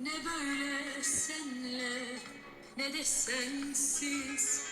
Ne böyle senle ne de sensiz.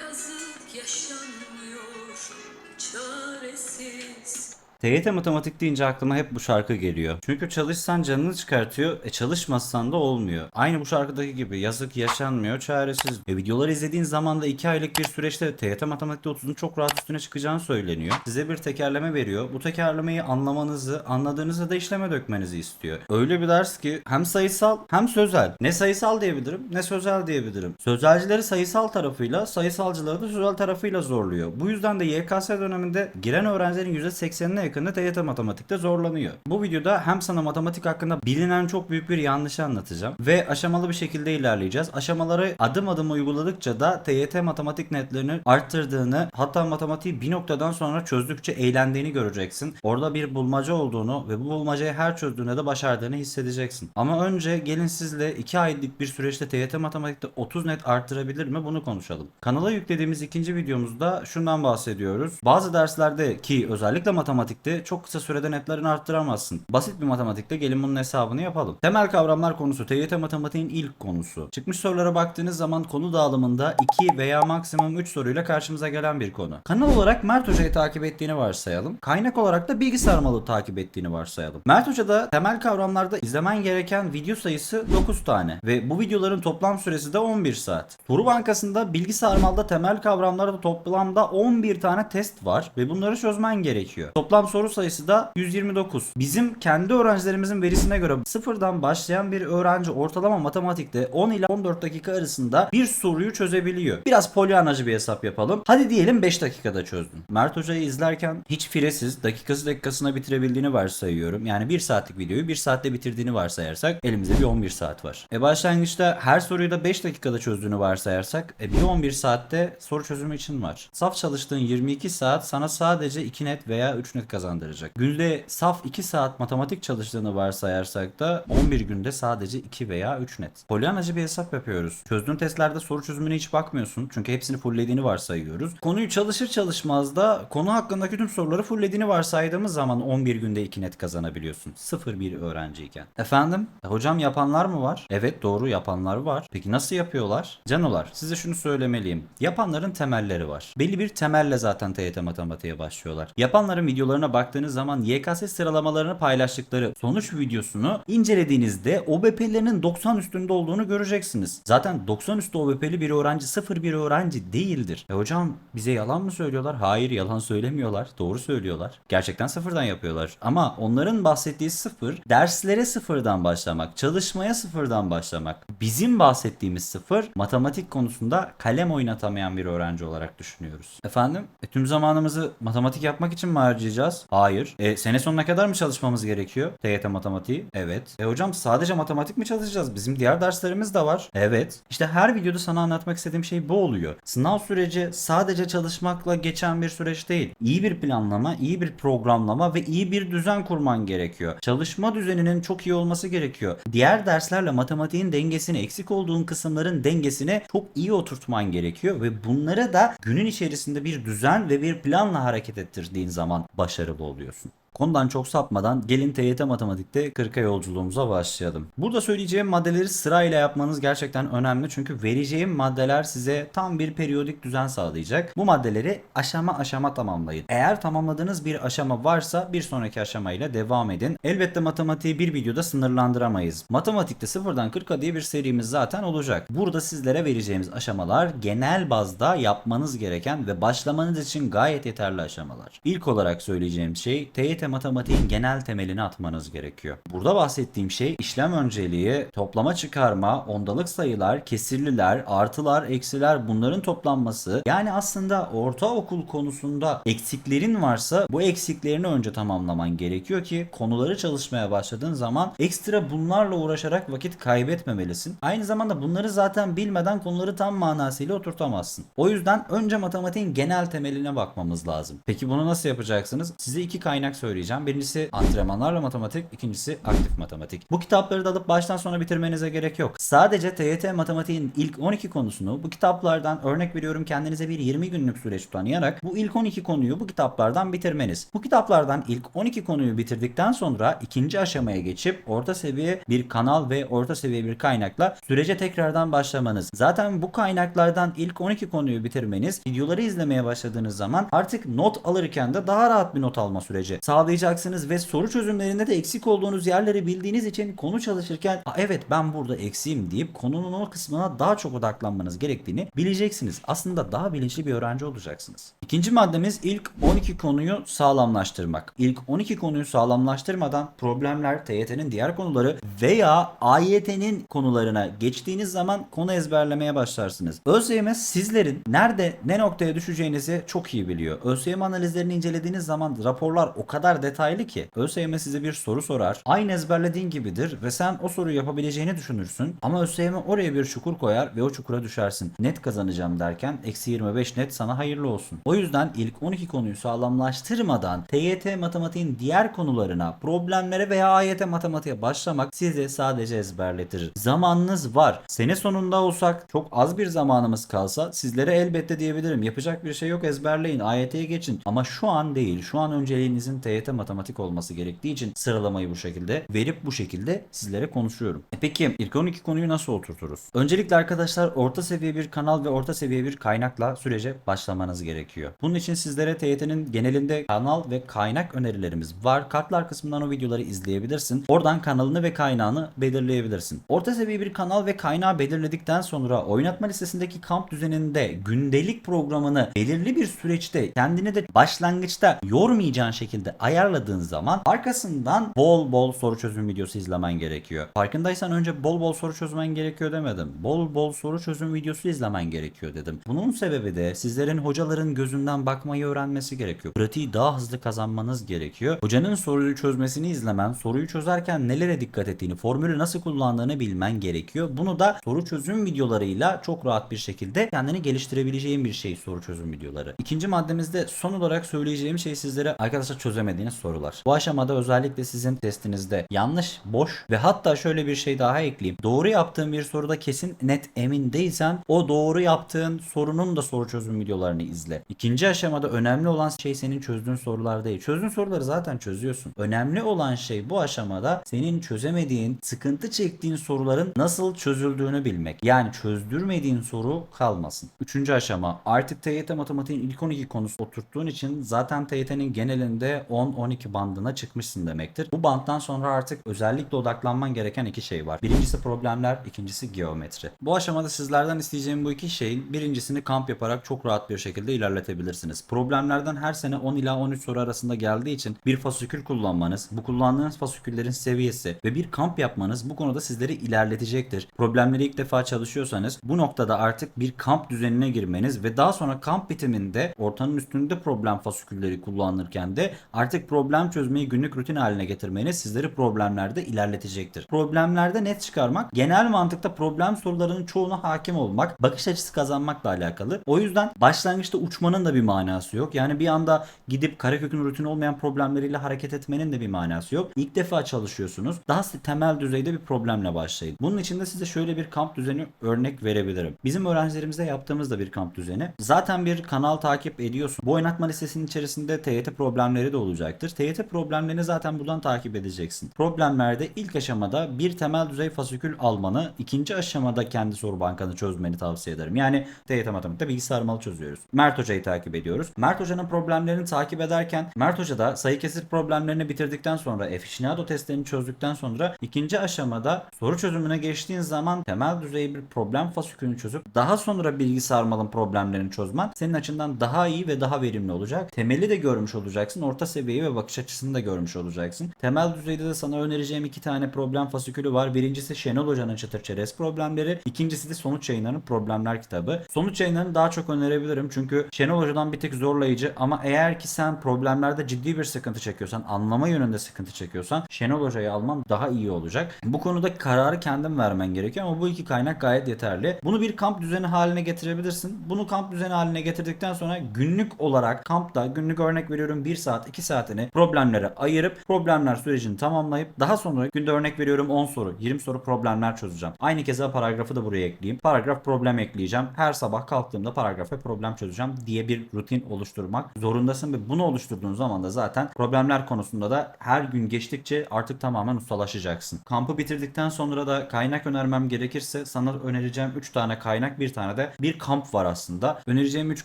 Yazık yaşanmıyor çaresiz TYT matematik deyince aklıma hep bu şarkı geliyor. Çünkü çalışsan canını çıkartıyor, e çalışmazsan da olmuyor. Aynı bu şarkıdaki gibi yazık yaşanmıyor, çaresiz. E videoları izlediğin zaman da 2 aylık bir süreçte TYT matematikte 30'un çok rahat üstüne çıkacağını söyleniyor. Size bir tekerleme veriyor. Bu tekerlemeyi anlamanızı, anladığınızda da işleme dökmenizi istiyor. Öyle bir ders ki hem sayısal hem sözel. Ne sayısal diyebilirim ne sözel diyebilirim. Sözelcileri sayısal tarafıyla, sayısalcıları da sözel tarafıyla zorluyor. Bu yüzden de YKS döneminde giren öğrencilerin %80'ine yakını TYT matematikte zorlanıyor. Bu videoda hem sana matematik hakkında bilinen çok büyük bir yanlışı anlatacağım ve aşamalı bir şekilde ilerleyeceğiz. Aşamaları adım adım uyguladıkça da TYT matematik netlerini arttırdığını hatta matematiği bir noktadan sonra çözdükçe eğlendiğini göreceksin. Orada bir bulmaca olduğunu ve bu bulmacayı her çözdüğünde de başardığını hissedeceksin. Ama önce gelin sizle 2 aylık bir süreçte TYT matematikte 30 net arttırabilir mi bunu konuşalım. Kanala yüklediğimiz ikinci videomuzda şundan bahsediyoruz. Bazı derslerde ki özellikle matematikte çok kısa sürede netlerini arttıramazsın. Basit bir matematikte gelin bunun hesabını yapalım. Temel kavramlar konusu TYT matematiğin ilk konusu. Çıkmış sorulara baktığınız zaman konu dağılımında 2 veya maksimum 3 soruyla karşımıza gelen bir konu. Kanal olarak Mert Hoca'yı takip ettiğini varsayalım. Kaynak olarak da Bilgi Sarmalı takip ettiğini varsayalım. Mert Hoca'da temel kavramlarda izlemen gereken video sayısı 9 tane ve bu videoların toplam süresi de 11 saat. Soru bankasında Bilgi Sarmal'da temel kavramlarda toplamda 11 tane test var ve bunları çözmen gerekiyor. Toplam soru sayısı da 129. Bizim kendi öğrencilerimizin verisine göre sıfırdan başlayan bir öğrenci ortalama matematikte 10 ile 14 dakika arasında bir soruyu çözebiliyor. Biraz polyanacı bir hesap yapalım. Hadi diyelim 5 dakikada çözdün. Mert Hoca'yı izlerken hiç firesiz dakikası dakikasına bitirebildiğini varsayıyorum. Yani 1 saatlik videoyu 1 saatte bitirdiğini varsayarsak elimizde bir 11 saat var. E başlangıçta her soruyu da 5 dakikada çözdüğünü varsayarsak e bir 11 saatte soru çözümü için var. Saf çalıştığın 22 saat sana sadece 2 net veya 3 net kazandıracak. Günde saf 2 saat matematik çalıştığını varsayarsak da 11 günde sadece 2 veya 3 net. Polyanacı bir hesap yapıyoruz. Çözdüğün testlerde soru çözümüne hiç bakmıyorsun. Çünkü hepsini fulllediğini varsayıyoruz. Konuyu çalışır çalışmaz da konu hakkındaki tüm soruları fulllediğini varsaydığımız zaman 11 günde 2 net kazanabiliyorsun. Sıfır bir öğrenciyken. Efendim? E, hocam yapanlar mı var? Evet doğru yapanlar var. Peki nasıl yapıyorlar? Canolar size şunu söylemeliyim. Yapanların temelleri var. Belli bir temelle zaten TYT matematiğe başlıyorlar. Yapanların videolarına baktığınız zaman YKS sıralamalarını paylaştıkları sonuç videosunu incelediğinizde OBP'lerinin 90 üstünde olduğunu göreceksiniz. Zaten 90 üstü OBP'li bir öğrenci sıfır bir öğrenci değildir. E hocam bize yalan mı söylüyorlar? Hayır yalan söylemiyorlar. Doğru söylüyorlar. Gerçekten sıfırdan yapıyorlar. Ama onların bahsettiği sıfır derslere sıfırdan başlamak, çalışmaya sıfırdan başlamak. Bizim bahsettiğimiz sıfır matematik konusunda kalem oynatamayan bir öğrenci olarak düşünüyoruz. Efendim? E, tüm zamanımızı matematik yapmak için mi harcayacağız? Hayır. E, sene sonuna kadar mı çalışmamız gerekiyor? TYT matematiği? Evet. E hocam sadece matematik mi çalışacağız? Bizim diğer derslerimiz de var. Evet. İşte her videoda sana anlatmak istediğim şey bu oluyor. Sınav süreci sadece çalışmakla geçen bir süreç değil. İyi bir planlama, iyi bir programlama ve iyi bir düzen kurman gerekiyor. Çalışma düzeninin çok iyi olması gerekiyor. Diğer derslerle matematiğin dengesini, eksik olduğun kısımların dengesini çok iyi oturtman gerekiyor ve bunları da günün içerisinde bir düzen ve bir planla hareket ettirdiğin zaman başarılı oluyorsun. Konudan çok sapmadan gelin TYT matematikte 40'a yolculuğumuza başlayalım. Burada söyleyeceğim maddeleri sırayla yapmanız gerçekten önemli çünkü vereceğim maddeler size tam bir periyodik düzen sağlayacak. Bu maddeleri aşama aşama tamamlayın. Eğer tamamladığınız bir aşama varsa bir sonraki aşamayla devam edin. Elbette matematiği bir videoda sınırlandıramayız. Matematikte sıfırdan 40'a diye bir serimiz zaten olacak. Burada sizlere vereceğimiz aşamalar genel bazda yapmanız gereken ve başlamanız için gayet yeterli aşamalar. İlk olarak söyleyeceğim şey TYT matematiğin genel temelini atmanız gerekiyor. Burada bahsettiğim şey işlem önceliği, toplama çıkarma, ondalık sayılar, kesirliler, artılar, eksiler bunların toplanması. Yani aslında ortaokul konusunda eksiklerin varsa bu eksiklerini önce tamamlaman gerekiyor ki konuları çalışmaya başladığın zaman ekstra bunlarla uğraşarak vakit kaybetmemelisin. Aynı zamanda bunları zaten bilmeden konuları tam manasıyla oturtamazsın. O yüzden önce matematiğin genel temeline bakmamız lazım. Peki bunu nasıl yapacaksınız? Size iki kaynak söyleyeyim söyleyeceğim. Birincisi antrenmanlarla matematik, ikincisi aktif matematik. Bu kitapları da alıp baştan sona bitirmenize gerek yok. Sadece TYT matematiğin ilk 12 konusunu bu kitaplardan örnek veriyorum kendinize bir 20 günlük süreç tanıyarak bu ilk 12 konuyu bu kitaplardan bitirmeniz. Bu kitaplardan ilk 12 konuyu bitirdikten sonra ikinci aşamaya geçip orta seviye bir kanal ve orta seviye bir kaynakla sürece tekrardan başlamanız. Zaten bu kaynaklardan ilk 12 konuyu bitirmeniz videoları izlemeye başladığınız zaman artık not alırken de daha rahat bir not alma süreci sağlayacaksınız ve soru çözümlerinde de eksik olduğunuz yerleri bildiğiniz için konu çalışırken "Aa, evet ben burada eksiğim deyip konunun o kısmına daha çok odaklanmanız gerektiğini bileceksiniz. Aslında daha bilinçli bir öğrenci olacaksınız. İkinci maddemiz ilk 12 konuyu sağlamlaştırmak. İlk 12 konuyu sağlamlaştırmadan problemler, TYT'nin diğer konuları veya AYT'nin konularına geçtiğiniz zaman konu ezberlemeye başlarsınız. ÖSYM sizlerin nerede ne noktaya düşeceğinizi çok iyi biliyor. ÖSYM analizlerini incelediğiniz zaman raporlar o kadar detaylı ki ÖSYM size bir soru sorar. Aynı ezberlediğin gibidir ve sen o soruyu yapabileceğini düşünürsün. Ama ÖSYM oraya bir çukur koyar ve o çukura düşersin. Net kazanacağım derken eksi 25 net sana hayırlı olsun. O yüzden ilk 12 konuyu sağlamlaştırmadan TYT matematiğin diğer konularına, problemlere veya AYT matematiğe başlamak sizi sadece ezberletir. Zamanınız var. Sene sonunda olsak çok az bir zamanımız kalsa sizlere elbette diyebilirim. Yapacak bir şey yok ezberleyin AYT'ye geçin. Ama şu an değil. Şu an önceliğinizin TYT matematik olması gerektiği için sıralamayı bu şekilde verip bu şekilde sizlere konuşuyorum. E peki ilk 12 konuyu nasıl oturturuz? Öncelikle arkadaşlar orta seviye bir kanal ve orta seviye bir kaynakla sürece başlamanız gerekiyor. Bunun için sizlere TYT'nin genelinde kanal ve kaynak önerilerimiz var. Kartlar kısmından o videoları izleyebilirsin. Oradan kanalını ve kaynağını belirleyebilirsin. Orta seviye bir kanal ve kaynağı belirledikten sonra oynatma listesindeki kamp düzeninde gündelik programını belirli bir süreçte kendini de başlangıçta yormayacağın şekilde ayarladığın zaman arkasından bol bol soru çözüm videosu izlemen gerekiyor. Farkındaysan önce bol bol soru çözmen gerekiyor demedim. Bol bol soru çözüm videosu izlemen gerekiyor dedim. Bunun sebebi de sizlerin hocaların gözünden bakmayı öğrenmesi gerekiyor. Pratiği daha hızlı kazanmanız gerekiyor. Hocanın soruyu çözmesini izlemen, soruyu çözerken nelere dikkat ettiğini, formülü nasıl kullandığını bilmen gerekiyor. Bunu da soru çözüm videolarıyla çok rahat bir şekilde kendini geliştirebileceğin bir şey soru çözüm videoları. İkinci maddemizde son olarak söyleyeceğim şey sizlere arkadaşlar çözemediğiniz sorular. Bu aşamada özellikle sizin testinizde yanlış, boş ve hatta şöyle bir şey daha ekleyeyim. Doğru yaptığın bir soruda kesin net emin değilsen o doğru yaptığın sorunun da soru çözüm videolarını izle. İkinci aşamada önemli olan şey senin çözdüğün sorular değil. Çözdüğün soruları zaten çözüyorsun. Önemli olan şey bu aşamada senin çözemediğin, sıkıntı çektiğin soruların nasıl çözüldüğünü bilmek. Yani çözdürmediğin soru kalmasın. Üçüncü aşama artık TYT matematiğin ilk 12 konusu oturttuğun için zaten TYT'nin genelinde 10-12 bandına çıkmışsın demektir. Bu bandtan sonra artık özellikle odaklanman gereken iki şey var. Birincisi problemler, ikincisi geometri. Bu aşamada sizlerden isteyeceğim bu iki şeyin birincisini kamp yaparak çok rahat bir şekilde ilerletebilirsiniz. Problemlerden her sene 10 ila 13 soru arasında geldiği için bir fasikül kullanmanız, bu kullandığınız fasiküllerin seviyesi ve bir kamp yapmanız bu konuda sizleri ilerletecektir. Problemleri ilk defa çalışıyorsanız bu noktada artık bir kamp düzenine girmeniz ve daha sonra kamp bitiminde ortanın üstünde problem fasikülleri kullanırken de artık problem çözmeyi günlük rutin haline getirmeniz sizleri problemlerde ilerletecektir. Problemlerde net çıkarmak, genel mantıkta problem sorularının çoğuna hakim olmak, bakış açısı kazanmakla alakalı. O yüzden başlangıçta uçmanın da bir manası yok. Yani bir anda gidip karekökün rutin olmayan problemleriyle hareket etmenin de bir manası yok. İlk defa çalışıyorsunuz. Daha temel düzeyde bir problemle başlayın. Bunun için de size şöyle bir kamp düzeni örnek verebilirim. Bizim öğrencilerimizde yaptığımız da bir kamp düzeni. Zaten bir kanal takip ediyorsun. Bu oynatma listesinin içerisinde TYT problemleri de olacaktır. TYT problemlerini zaten buradan takip edeceksin. Problemlerde ilk aşamada bir temel düzey fasikül almanı, ikinci aşamada kendi soru bankanı çözmeni tavsiye ederim. Yani TYT matematikte bilgisayar malı çözüyoruz. Mert Hoca'yı takip ediyoruz. Mert Hoca'nın problemlerini takip ederken Mert Hoca da sayı kesir problemlerini bitirdikten sonra Aficionado testlerini çözdükten sonra ikinci aşamada soru çözümüne geçtiğin zaman temel düzey bir problem fasikülünü çözüp daha sonra bilgi sarmalın problemlerini çözmen senin açından daha iyi ve daha verimli olacak. Temeli de görmüş olacaksın. Orta seviyeyi ve bakış açısını da görmüş olacaksın. Temel düzeyde de sana önereceğim iki tane problem fasikülü var. Birincisi Şenol Hoca'nın çıtır çerez problemleri. İkincisi de sonuç yayınlarının problemler kitabı. Sonuç yayınlarını daha çok önerebilirim. Çünkü Şenol Hoca'dan bir tık zorlayıcı ama eğer ki sen problemlerde ciddi bir sıkıntı çekiyorsan, anlama yönünde sıkıntı çekiyorsan Şenol Hoca'yı alman daha iyi olacak. Bu konuda kararı kendin vermen gerekiyor ama bu iki kaynak gayet yeterli. Bunu bir kamp düzeni haline getirebilirsin. Bunu kamp düzeni haline getirdikten sonra günlük olarak kampta günlük örnek veriyorum 1 saat 2 saat saatini problemlere ayırıp problemler sürecini tamamlayıp daha sonra günde örnek veriyorum 10 soru 20 soru problemler çözeceğim. Aynı keza paragrafı da buraya ekleyeyim. Paragraf problem ekleyeceğim. Her sabah kalktığımda paragraf ve problem çözeceğim diye bir rutin oluşturmak zorundasın ve bunu oluşturduğun zaman da zaten problemler konusunda da her gün geçtikçe artık tamamen ustalaşacaksın. Kampı bitirdikten sonra da kaynak önermem gerekirse sana önereceğim 3 tane kaynak bir tane de bir kamp var aslında. Önereceğim 3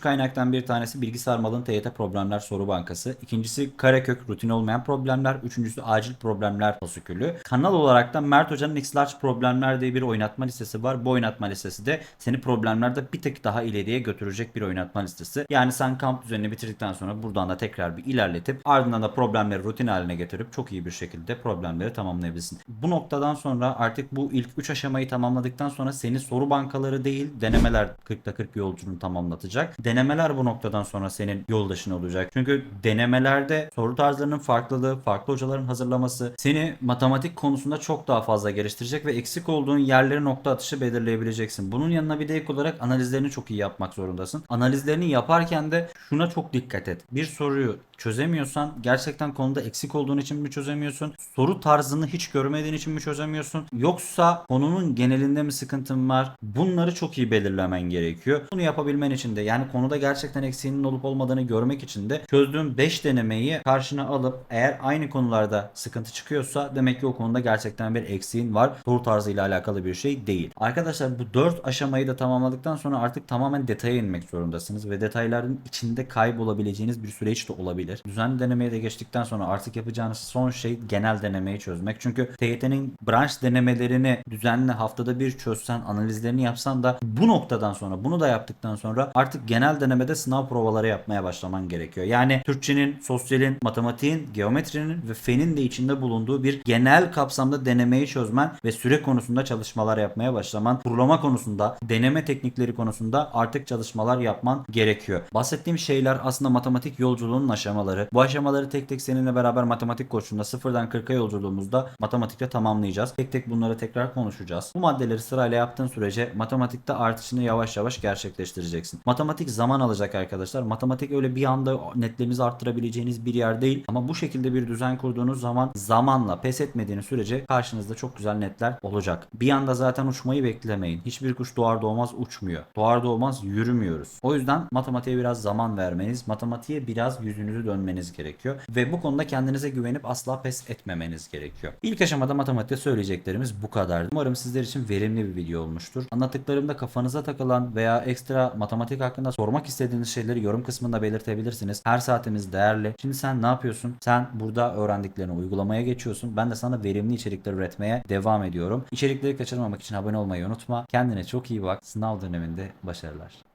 kaynaktan bir tanesi bilgisayar malın TYT problemler soru bankası. İkincisi karekök rutin olmayan problemler. Üçüncüsü acil problemler fasikülü. Kanal olarak da Mert Hoca'nın X Large Problemler diye bir oynatma listesi var. Bu oynatma listesi de seni problemlerde bir tek daha ileriye götürecek bir oynatma listesi. Yani sen kamp düzenini bitirdikten sonra buradan da tekrar bir ilerletip ardından da problemleri rutin haline getirip çok iyi bir şekilde problemleri tamamlayabilirsin. Bu noktadan sonra artık bu ilk 3 aşamayı tamamladıktan sonra seni soru bankaları değil denemeler 40'ta 40 yolculuğunu tamamlatacak. Denemeler bu noktadan sonra senin yoldaşın olacak. Çünkü denemelerde soru tarzlarının farklılığı, farklı hocaların hazırlaması seni matematik konusunda çok daha fazla geliştirecek ve eksik olduğun yerleri nokta atışı belirleyebileceksin. Bunun yanına bir de ek olarak analizlerini çok iyi yapmak zorundasın. Analizlerini yaparken de şuna çok dikkat et. Bir soruyu çözemiyorsan gerçekten konuda eksik olduğun için mi çözemiyorsun? Soru tarzını hiç görmediğin için mi çözemiyorsun? Yoksa konunun genelinde mi sıkıntın var? Bunları çok iyi belirlemen gerekiyor. Bunu yapabilmen için de yani konuda gerçekten eksiğinin olup olmadığını görmek için de çözdüğün 5 denemeyi karşına alıp eğer aynı konularda sıkıntı çıkıyorsa demek ki o konuda gerçekten bir eksiğin var. Soru tarzıyla alakalı bir şey değil. Arkadaşlar bu 4 aşamayı da tamamladıktan sonra artık tamamen detaya inmek zorundasınız ve detayların içinde kaybolabileceğiniz bir süreç de olabilir. Düzenli denemeye de geçtikten sonra artık yapacağınız son şey genel denemeyi çözmek. Çünkü TYT'nin branş denemelerini düzenli haftada bir çözsen, analizlerini yapsan da bu noktadan sonra bunu da yaptıktan sonra artık genel denemede sınav provaları yapmaya başlaman gerekiyor. Yani Türkçenin, sosyalin, matematiğin, geometrinin ve fenin de içinde bulunduğu bir genel kapsamda denemeyi çözmen ve süre konusunda çalışmalar yapmaya başlaman, kurulama konusunda, deneme teknikleri konusunda artık çalışmalar yapman gerekiyor. Bahsettiğim şeyler aslında matematik yolculuğunun aşamaları. Bu aşamaları tek tek seninle beraber matematik koçunda sıfırdan 40'a yolculuğumuzda matematikte tamamlayacağız. Tek tek bunları tekrar konuşacağız. Bu maddeleri sırayla yaptığın sürece matematikte artışını yavaş yavaş gerçekleştireceksin. Matematik zaman alacak arkadaşlar. Matematik öyle bir anda netlerinizi arttırabileceğiniz bir yer değil. Ama bu şekilde bir düzen kurduğunuz zaman zamanla pes etmediğiniz sürece karşınızda çok güzel netler olacak. Bir anda zaten uçmayı beklemeyin. Hiçbir kuş doğar doğmaz uçmuyor. Doğar doğmaz yürümüyoruz. O yüzden matematiğe biraz zaman vermeniz, matematiğe biraz yüzünüzü dönmeniz gerekiyor. Ve bu konuda kendinize güvenip asla pes etmemeniz gerekiyor. İlk aşamada matematikte söyleyeceklerimiz bu kadar. Umarım sizler için verimli bir video olmuştur. Anlattıklarımda kafanıza takılan veya ekstra matematik hakkında sormak istediğiniz şeyleri yorum kısmında belirtebilirsiniz. Her saatimiz değerli. Şimdi sen ne yapıyorsun? Sen burada öğrendiklerini uygulamaya geçiyorsun. Ben de sana verimli içerikler üretmeye devam ediyorum. İçerikleri kaçırmamak için abone olmayı unutma. Kendine çok iyi bak. Sınav döneminde başarılar.